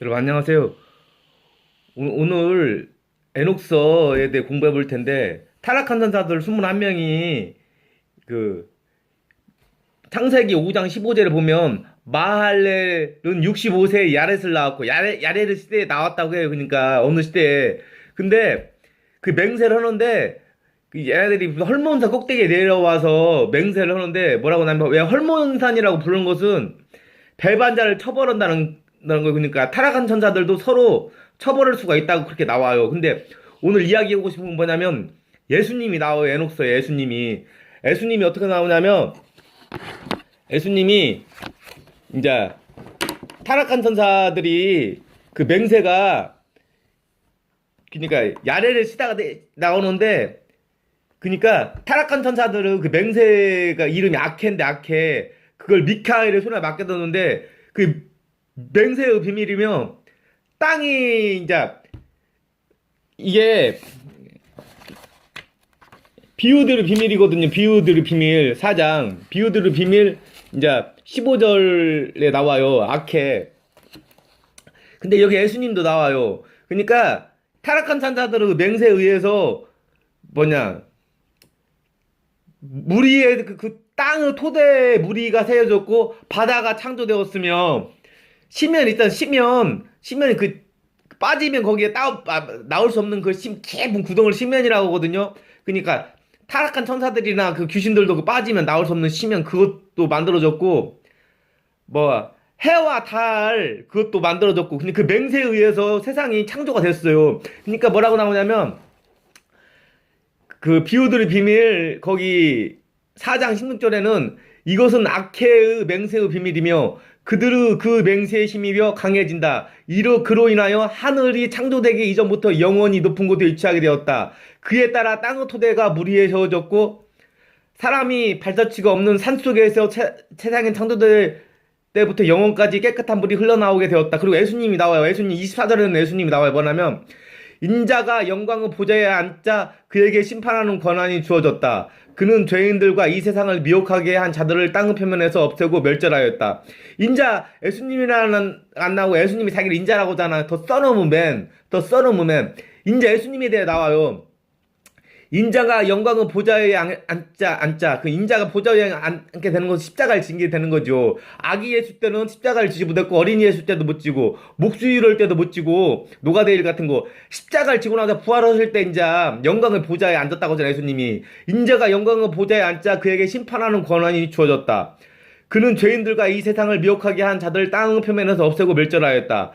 여러분 안녕하세요. 오- 오늘 에녹서에 대해 공부해 볼 텐데 타락한 전사들 21명이 그 창세기 5장 15절을 보면 마할렐은 65세에 야렛을 낳았고 야레, 야레르 시대에 나왔다고 해요. 그러니까 어느 시대에. 근데 그 맹세를 하는데 그 얘네들이 헐몬산 꼭대기에 내려와서 맹세를 하는데 뭐라고 하냐면 왜 헐몬산이라고 부르는 것은 배반자를 처벌한다는 다는 거 그러니까 타락한 천사들도 서로 처벌할 수가 있다고 그렇게 나와요. 근데 오늘 이야기하고 싶은 건 뭐냐면 예수님이 나와요. 에녹서에 예수님이 예수님이 어떻게 나오냐면 예수님이 이제 타락한 천사들이 그 맹세가 그러니까 야레를 쓰다가 내- 나오는데 그러니까 타락한 천사들은 그 맹세가 이름이 아케인데 아케 그걸 미카엘의 손에 맡겨뒀는데 그 맹세의 비밀이면 땅이 이제 이게 비유들의 비밀이거든요. 비유들의 비밀 4장 비유들의 비밀 이제 15절에 나와요. 아케 근데 여기 예수님도 나와요. 그러니까 타락한 산자들은 맹세에 의해서 뭐냐 무리의 그, 그 땅의 토대에 무리가 세워졌고 바다가 창조되었으며 시면 일단 시면 시면이 그 빠지면 거기에 따, 아, 나올 수 없는 그 심, 깊은 구덩을 시면이라고 하거든요. 그러니까 타락한 천사들이나 그 귀신들도 그 빠지면 나올 수 없는 시면 그것도 만들어졌고 뭐 해와 달 그것도 만들어졌고 근데 그 맹세에 의해서 세상이 창조가 됐어요. 그러니까 뭐라고 나오냐면 그 비유들의 비밀 거기 4장 16절에는 이것은 악해의 맹세의 비밀이며 그들의 그 맹세의 힘이며 강해진다. 이로 그로 인하여 하늘이 창조되기 이전부터 영원히 높은 곳에 위치하게 되었다. 그에 따라 땅의 토대가 물 위에 세워졌고 사람이 발자취가 없는 산 속에서 체, 세상이 창조될 때부터 영원까지 깨끗한 물이 흘러나오게 되었다. 그리고 예수님이 나와요. 예수님 24절에는 예수님이 나와요. 뭐냐면 인자가 영광의 보좌에 앉자 그에게 심판하는 권한이 주어졌다. 그는 죄인들과 이 세상을 미혹하게 한 자들을 땅의 표면에서 없애고 멸절하였다. 인자 예수님이라는 안 나오고 예수님이 자기를 인자라고 하잖아. 더 맨, 더 맨. 인자 예수님에 대해 나와요. 인자가 영광의 보좌에 앉- 앉자 앉자 그 인자가 보좌에 앉게 되는 것은 십자가를 지게 되는 거죠. 아기 예수 때는 십자가를 지지 못했고 어린이 예수 때도 못 지고 목수일월 때도 못 지고 노가데일 같은 거 십자가를 지고 나서 부활하실 때 인자 영광의 보좌에 앉았다고 하잖아요 예수님이 인자가 영광의 보좌에 앉자 그에게 심판하는 권한이 주어졌다. 그는 죄인들과 이 세상을 미혹하게 한 자들 땅의 표면에서 없애고 멸절하였다.